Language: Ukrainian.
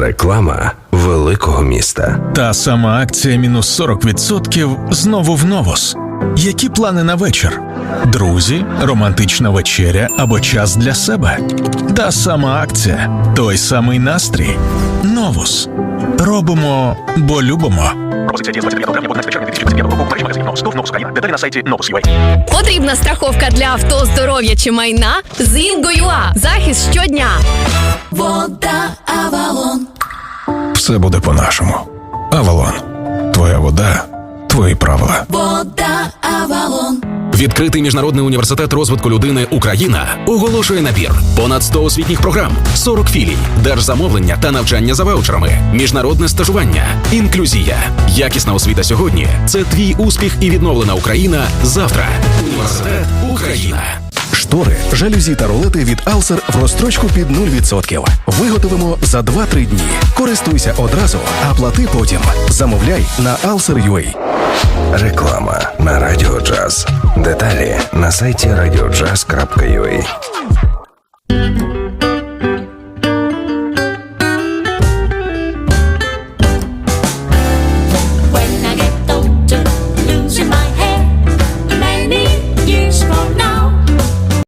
Реклама великого міста. Та сама акція мінус 40% знову в Новос. Які плани на вечір? Друзі, романтична вечеря або час для себе. Та сама акція, той самий настрій. Новус. Робимо, бо любимо. Пропозиція діє з 25 травня по 11 червня 2025 року в мережі магазинів Новус. Новус Деталі на сайті Novus.ua. Потрібна страховка для авто, здоров'я чи майна з Інго.ua. Захист щодня. Вода Авалон. Все буде по-нашому. Авалон. Твоя вода, твої правила. Вода Авалон. Відкритий міжнародний університет розвитку людини Україна оголошує набір. Понад 100 освітніх програм, 40 філій, держзамовлення та навчання за ваучерами, міжнародне стажування, інклюзія, якісна освіта сьогодні. Це твій успіх і відновлена Україна завтра. Університет Україна. Штори, жалюзі та ролети від Алсер в розстрочку під 0%. Виготовимо за 2-3 дні. Користуйся одразу, а плати потім. Замовляй на Alser.ua. Реклама на Радіо Джаз. Деталі на сайті radiojazz.ua.